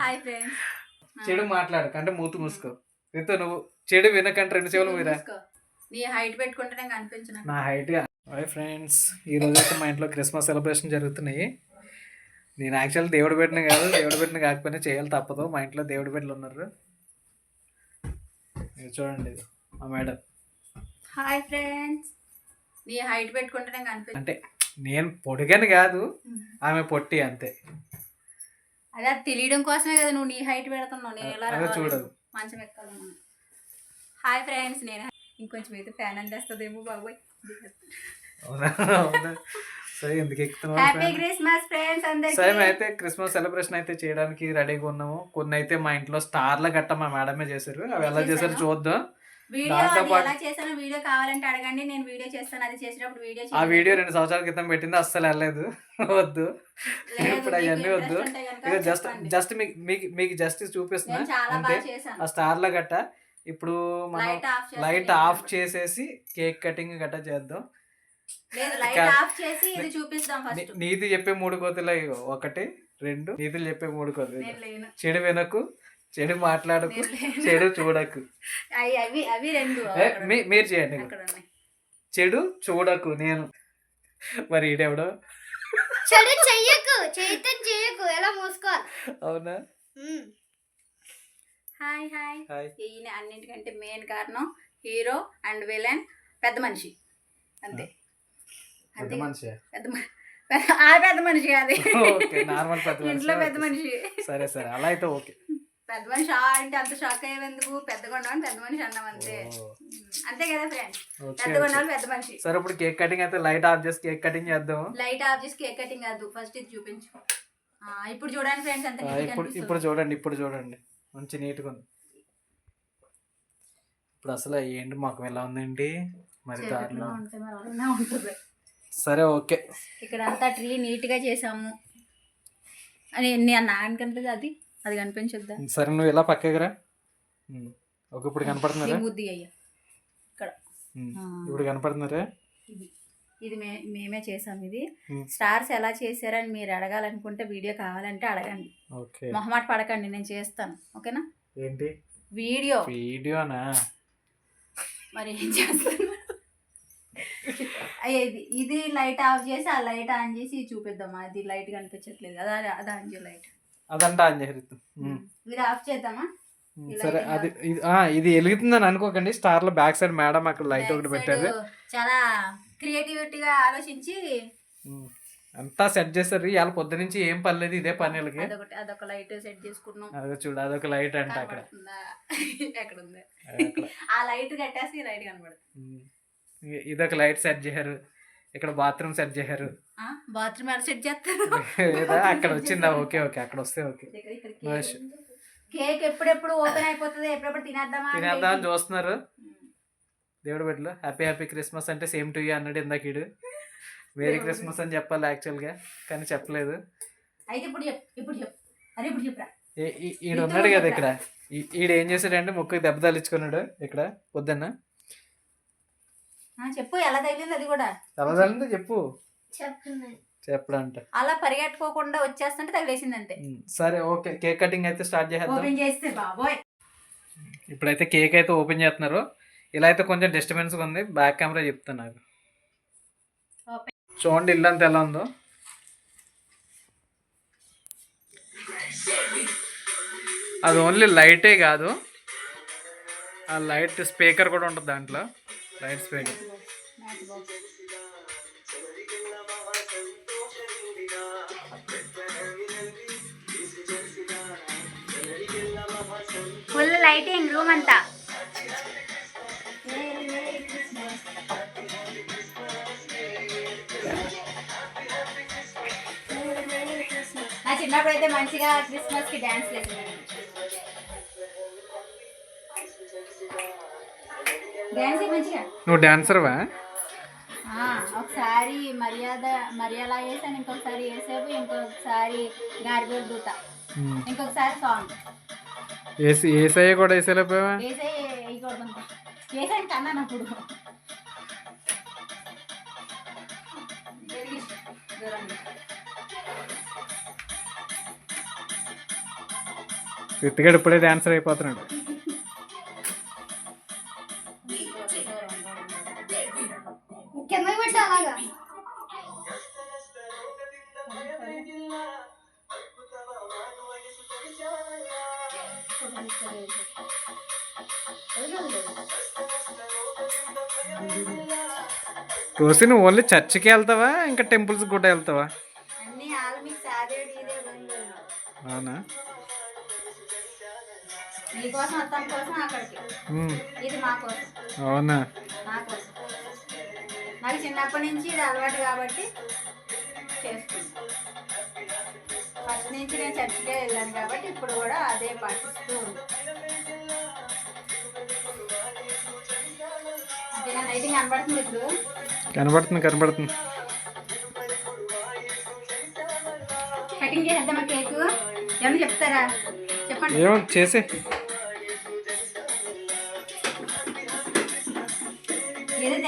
Hi friends. చెడు మాట్లాడక అంటే మూతు మూసుకో. రితు నువ్వు చెడు వినకంటే రెండు చెవులు మీరా నీ హైట్ పెట్టుకుంటే నేను కనిపించిన నా హైట్ హాయ్ ఫ్రెండ్స్ ఈ రోజు అయితే మా ఇంట్లో క్రిస్మస్ సెలబ్రేషన్ జరుగుతున్నాయి. నేను యాక్చువల్ దేవుడు పెట్టిన కాదు దేవుడు పెట్టిన కాకపోయినా చేయాలి తప్పదు. మా ఇంట్లో దేవుడు బిడ్డలు ఉన్నారు. చూడండి మా మేడం. Hi friends. నీ హైట్ పెట్టుకుంటే నేను కనిపించిన అంటే నేను పొడిగని కాదు ఆమె పొట్టి అంతే. అదే అది తెలియడం కోసమే కదా నువ్వు నీ హైట్ పెడుతున్నావు. నేను ఎలా? చూడదు. మంచం ఎక్కాలను హాయ్ ఫ్రెండ్స్ నేను ఇంకొంచెం అయితే ఫ్యాన్ అందేస్తుందేమో బాబోయ్. సరే ఎందుకు హ్యాపీ ఎక్కుతున్నావు క్రిస్మస్ ఫ్రెండ్స్ అందరికి. అయితే క్రిస్మస్ సెలబ్రేషన్ అయితే చేయడానికి రెడీగా ఉన్నాము. కొన్ని అయితే మా ఇంట్లో స్టార్ల గట్ట మా మేడమే చేశారు. అవి ఎలా చేశారు చూద్దాం. వీడియో ఎలా చేశానో వీడియో కావాలంటే అడగండి. నేను వీడియో చేస్తాను అది చేసినప్పుడు వీడియో ఆ వీడియో రెండు సంవత్సరాల క్రితం పెట్టింది అస్సలు వెళ్ళలేదు. వద్దు. ఇప్పుడు అవన్నీ వద్దు. ఇక జస్ట్ జస్ట్ మీకు మీకు జస్ట్ చూపిస్తున్నా. అంతే చేశాను. ఆ స్టార్ల గట్ట ఇప్పుడు మనం లైట్ ఆఫ్. చేసేసి కేక్ కటింగ్ గట్ట చేద్దాం. నీతి చెప్పే మూడు కోతులు. ఒకటి రెండు నీతులు చెప్పే మూడు కోతులు. చెడు వినకు. చెడు మాట్లాడకు. చెడు చూడకు. అవి అవి రెండు మీరు చేయండి చెడు చూడకు నేను. మరి ఈడెవడో? చెడు చెయ్యకు చైతం చెయ్యకు. ఎలా మూసుకోవాలి? అవునా? Hi hi. ఈయన అన్నింటికంటే మెయిన్ కారణం హీరో అండ్ విలన్ పెద్ద మనిషి. అంతే. పెద్ద మనిషి. పెద్ద ఆ పెద్ద మనిషి ఓకే నార్మల్ పెద్ద ఇంట్లో పెద్ద మనిషి మనిషి. సరే సరే. అలా అయితే ఓకే. పెద్ద మనిషి ఆ అంటే అంత షాక్ అయ్యేందుకు పెద్దగా ఉండవని పెద్ద మనిషి అన్నాం అంతే. అంతే కదా ఫ్రెండ్స్ ఓకే. ఉండాలి పెద్ద మనిషి. సరే ఇప్పుడు కేక్ కటింగ్ అయితే లైట్ ఆఫ్ చేసి కేక్ కటింగ్ చేద్దాం లైట్ ఆఫ్ చేసి కేక్ కటింగ్ కాదు. ఫస్ట్ ఇది చూపించు. ఆ, ఇప్పుడు చూడండి ఫ్రెండ్స్ నీట్గా ఇప్పుడు. ఇప్పుడు చూడండి ఇప్పుడు చూడండి. మంచి నీట్గా ఉంది. ఇప్పుడు అసలు ఏంటి మాకు ఎలా ఉందండి? మరి సరే ఓకే. ఇక్కడ అంతా ట్రీ నీట్గా చేసాము అని నేను నాన్న కనిపిస్తుంది అది. అది కనిపించొద్దా? సరే నువ్వు ఇలా ఉమ్. ఓకే ఇప్పుడు కనపడుతున్నారా? ముద్ది అయ్యా. ఇక్కడ. ఇప్పుడు కనపడుతున్నారా? ఇది. ఇది మే మేమే చేసాం ఇది. స్టార్స్ ఎలా చేశారని మీరు అడగాలనుకుంటే వీడియో కావాలంటే అడగండి. ఓకే. మొహమాట పడకండి నేను చేస్తాను. ఓకేనా? ఏంటి? వీడియో. వీడియోనా? మరి ఏం చేస్తాను అయ్యా ఇది ఇది లైట్ ఆఫ్ చేసి ఆ లైట్ ఆన్ చేసి ఇది చూపిద్దామా? అది లైట్ కనిపించట్లేదు అదా అది ఆన్ చేయ లైట్. ఆన్ ఆఫ్ చేద్దామా? ఈ సరే అది ఇది వెలుగుతుందని అనుకోకండి. స్టార్లో బ్యాక్ సైడ్ మేడం అక్కడ లైట్ ఒకటి పెట్టారు. చాలా క్రియేటివిటీగా ఆలోచించి. అంతా సెట్ చేస్తారు. ఇవాళ పొద్దు నుంచి ఏం పర్లేదు ఇదే పని అదొక లైట్ సెట్ చేసుకున్నాం. అదే చూడు అదొక లైట్ అంట అక్కడ. ఎక్కడ ఉంది. ఆ లైట్ కట్టేసి లైట్ కనబడుతుంది. ఇదొక లైట్ సెట్ చేశారు. ఇక్కడ బాత్రూమ్ సెట్ చేశారు. బాత్రూమ్ సెట్ చేస్తారు? లేదా అక్కడ వచ్చిందా? ఓకే ఓకే అక్కడ వస్తే ఓకే. కేక్ ఎప్పుడెప్పుడు ఓపెన్ అయిపోతుంది? ఎప్పుడెప్పుడు తినేద్దామా waiting. చూస్తున్నారు. ఉమ్. దేవుడు బిడ్డలు హ్యాపీ హ్యాపీ క్రిస్మస్ అంటే సేమ్ టు యూ అన్నాడు ఇందాకీడు మేరీ. క్రిస్మస్ అని చెప్పాలి యాక్చువల్గా కానీ చెప్పలేదు. అయితే ఇప్పుడు చెప్పు ఇప్పుడు చెప్పు. అరే ఇప్పుడు చెప్పురా? ఈడు ఉన్నాడు కదా ఇక్కడ. ఈ- ఈడు ఏం చేశాడంటే ముక్కుకి దెబ్బ తగిలించుకున్నాడు ఇక్కడ పొద్దున్న. చెప్పు ఎలా తగిలింది అది కూడా? ఎలా తగిలిందో చెప్పు. చెప్పడంట. అలా పరిగెట్టుకోకుండా వచ్చేస్తుంటే తగిలేసింది అంతే సరే ఓకే కేక్ కటింగ్ అయితే స్టార్ట్ చేసేద్దాం. ఓపెన్ చేస్తే బాబోయ్. ఇప్పుడైతే కేక్ అయితే ఓపెన్ చేస్తున్నారు. ఇలా అయితే కొంచెం డిస్టర్బెన్స్గా ఉంది బ్యాక్ కెమెరా చెప్తాను నాకు. చూడండి ఇల్లు అంతా ఎలా ఉందో. అది ఓన్లీ లైటే కాదు. ఆ లైట్ స్పీకర్ కూడా ఉంటుంది దాంట్లో. Light speaker match box full lighting room అంతా నా చిన్నప్పుడు అయితే మంచిగా క్రిస్మస్కి డాన్స్ నువ్వు డాన్సర్వా ఒకసారి మర్యాద మర్యాద వేసాను ఇంకొకసారి వేసేపు ఇంకొకసారి గారిబేలు దూత. ఇంకొకసారి సాంగ్ ఏసీ ఏసఐ కూడా వేసేలేకపోయావా వేసాను కన్నాను అప్పుడు దూరంగా. విత్తిగాడు ఇప్పుడే డాన్సర్ అయిపోతున్నాడు. పెట్టు అలాగా రోజు నువ్వు ఓన్లీ చర్చికి వెళ్తావా? ఇంకా టెంపుల్స్ కూడా వెళ్తావా? అవునా? నీకోసం అతని కోసం అక్కడికి. ఇది మా కోసం. అవునా? నా కోసం. నాకు చిన్నప్పటి నుంచి ఇది అలవాటు కాబట్టి చేసుకుంటాను ఫస్ట్ నుంచి నేను చర్చికే వెళ్ళాను కాబట్టి ఇప్పుడు కూడా అదే పాటిస్తూ కనబడుతుంది ఇప్పుడు. కనబడుతుంది కనబడుతుంది. కటింగ్ చేసేద్దామా కేక్ ఏమన్నా చెప్తారా? చెప్పండి. ఏమో చేసే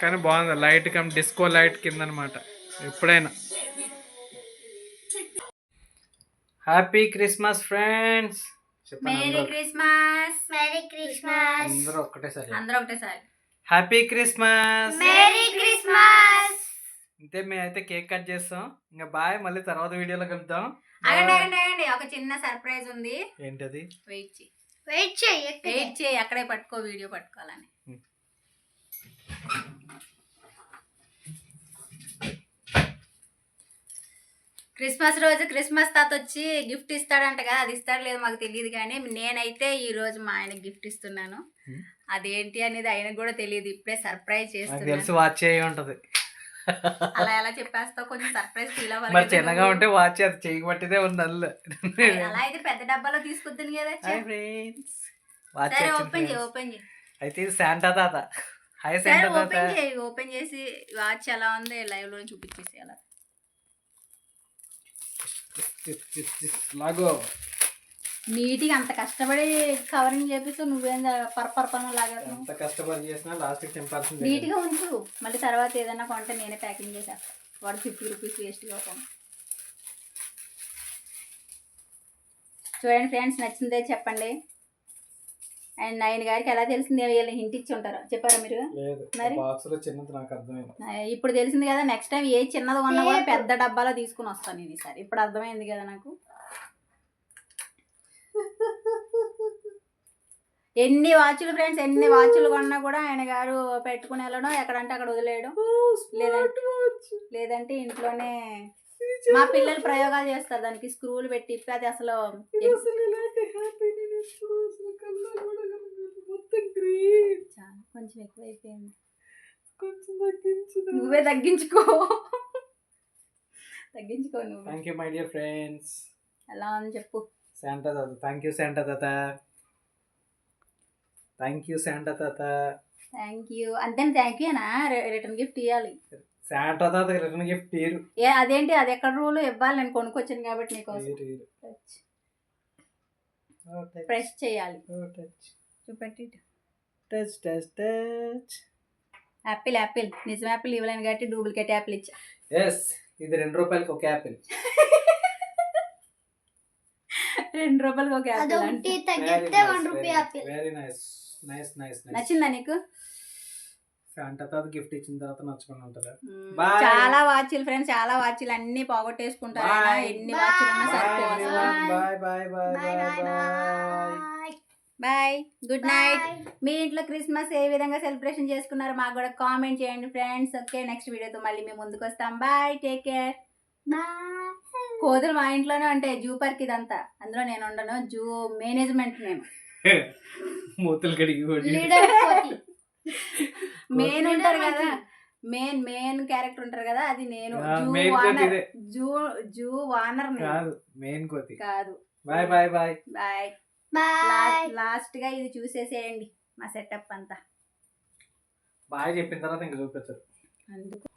కానీ బాగుంది. లైట్ కమ్ డిస్కో లైట్ కింద అనమాట ఎప్పుడైనా happy Christmas friends merry Christmas merry Christmas అందరూ ఒక్కటేసారి అందరూ ఒకటేసారి హ్యాపీ క్రిస్మస్ మేరీ క్రిస్మస్ అంతే మేమైతే కేక్ కట్ చేస్తాం. ఇంకా బాయ్ మళ్ళీ తర్వాత వీడియోలో కలుద్దాం. ఆగండి ఆగండి ఆగండి. ఒక చిన్న సర్ప్రైజ్ ఉంది. ఏంటది? వెయిట్ చేయి. వెయిట్ చెయ్యి వెయిట్ చేయి అక్కడే పట్టుకో వీడియో పట్టుకోవాలని. క్రిస్మస్ రోజు క్రిస్మస్ తాత వచ్చి గిఫ్ట్ ఇస్తాడంట కదా అది ఇస్తాడు లేదు మాకు తెలియదు కానీ నేనైతే ఈ రోజు మా ఆయనకి గిఫ్ట్ ఇస్తున్నాను. అదేంటి అనేది ఆయనకు కూడా తెలియదు ఇప్పుడే సర్ప్రైజ్ చేస్తున్నాను. వాచ్ చేయి ఉంటది. అలా ఎలా చెప్పేస్తావు కొంచెం సర్ప్రైజ్ ఫీల్ అవ్వాలి చిన్నగా. ఉంటే వాచ్ అది చేయి పట్టిదే ఉంది అలా అయితే పెద్ద డబ్బాలో తీసుకొద్దాను కదా ఫ్రెండ్స్ ఓపెన్ చేయి. ఓపెన్ చేయి. అయితే ఇది శాంటా తాత. తాత ఓపెన్ చేయి ఓపెన్ చేసి వాచ్ ఎలా ఉంది లైవ్లో చూపించేసి అలా లాగో నీట్గా అంత కష్టపడి కవరింగ్ చేపిస్తూ నువ్వేం పరపరపన లాగా ఎంత కష్టపడి చేసినా లాస్ట్కి తెంపాల్సిందే నీట్గా ఉంచు మళ్ళీ తర్వాత ఏదైనా కొంటే నేనే ప్యాకింగ్ చేసేస్తాను వాడు ఫిఫ్టీ రూపీస్ వేస్ట్గా ఒక చూడండి ఫ్రెండ్స్ నచ్చిందే చెప్పండి అండ్ నైన్ గారికి ఎలా తెలిసింది వీళ్ళని హింట్ ఇచ్చి ఉంటారు. చెప్పారా మీరు? లేదు మరి? ఇప్పుడు తెలిసింది కదా నెక్స్ట్ టైం ఏ చిన్నది ఉన్నా కూడా పెద్ద డబ్బాలో తీసుకుని వస్తాను నేను ఈసారి. ఇప్పుడు అర్థమైంది కదా నాకు. ఎన్ని వాచ్లు ఫ్రెండ్స్ ఎన్ని వాచ్లు కొన్నా కూడా ఆయన గారు పెట్టుకుని వెళ్ళడం ఎక్కడంటే అక్కడ వదిలేయడం. లేదంటే లేదంటే ఇంట్లోనే మా పిల్లలు ప్రయోగాలు చేస్తారు. దానికి స్క్రూలు పెట్టి ఇప్పి అది అసలు చాలా కొంచెం ఎక్కువైపోయింది నువ్వే తగ్గించుకో. తగ్గించుకో నువ్వు. Thank you my dear friends ఎలా ఉంది చెప్పు. శాంటా తాత. థ్యాంక్ యూ శాంటా తాత. థ్యాంక్ యూ శాంటా తాత. థ్యాంక్ యూ అంతే థ్యాంక్ యూనా రిటర్న్ గిఫ్ట్ ఇవ్వాలి శాంటా తాత రిటర్న్ గిఫ్ట్ తీరు ఏ అదేంటి? అది ఎక్కడ రూల్ ఇవ్వాలి. నేను కొనుక్కొచ్చాను కాబట్టి తీరు ప్రెస్ చేయాలి. చూపెట్టి touch touch touch. Apple apple. నిజం యాపిల్ ఇవ్వలేను కాబట్టి డూప్లికేట్ యాపిల్ ఇచ్చా. ఎస్ ఇది రెండు రూపాయలకి ఒక యాపిల్. రెండు రూపాయలకి ఒక యాపిల్ అదొకటి తగ్గితే one rupee apple very nice nice nice nice నచ్చిందా నీకు? శాంటా తాత గిఫ్ట్ ఇచ్చిన తర్వాత నచ్చుకుని ఉంటుందా. చాలా వాచ్లు ఫ్రెండ్స్ చాలా వాచ్లు. అన్ని పోగొట్టేసుకుంటారు. ఎన్ని వాచ్లు ఉన్నా bye bye bye bye good night మీ ఇంట్లో క్రిస్మస్ ఏ విధంగా సెలబ్రేషన్ చేసుకున్నారో మాకు కూడా కామెంట్ చేయండి ఫ్రెండ్స్ ఓకే నెక్స్ట్ వీడియోతో మళ్ళీ మేము ముందుకు వస్తాం. బాయ్ టేక్ కేర్ కోతులు మా ఇంట్లోనే ఉంటాయి. జూ పార్క్ ఇదంతా. అందులో నేను ఉండను. జూ మేనేజ్మెంట్ నేను మూతులు కడిగి కొట్టి. లీడర్ కోతి. మెయిన్ ఉంటారు కదా. మెయిన్ మెయిన్ క్యారెక్టర్ ఉంటారు కదా. అది నేను. జూ వానర్. జూ జూ వానర్ కాదు మెయిన్ కోతి. కాదు. బాయ్ బాయ్ బాయ్ బాయ్ లాస్ట్గా ఇది చూసేసేయండి మా సెటప్ అంతా. బాగా చెప్పిన తర్వాత ఇంక చూపించరు. అందుకు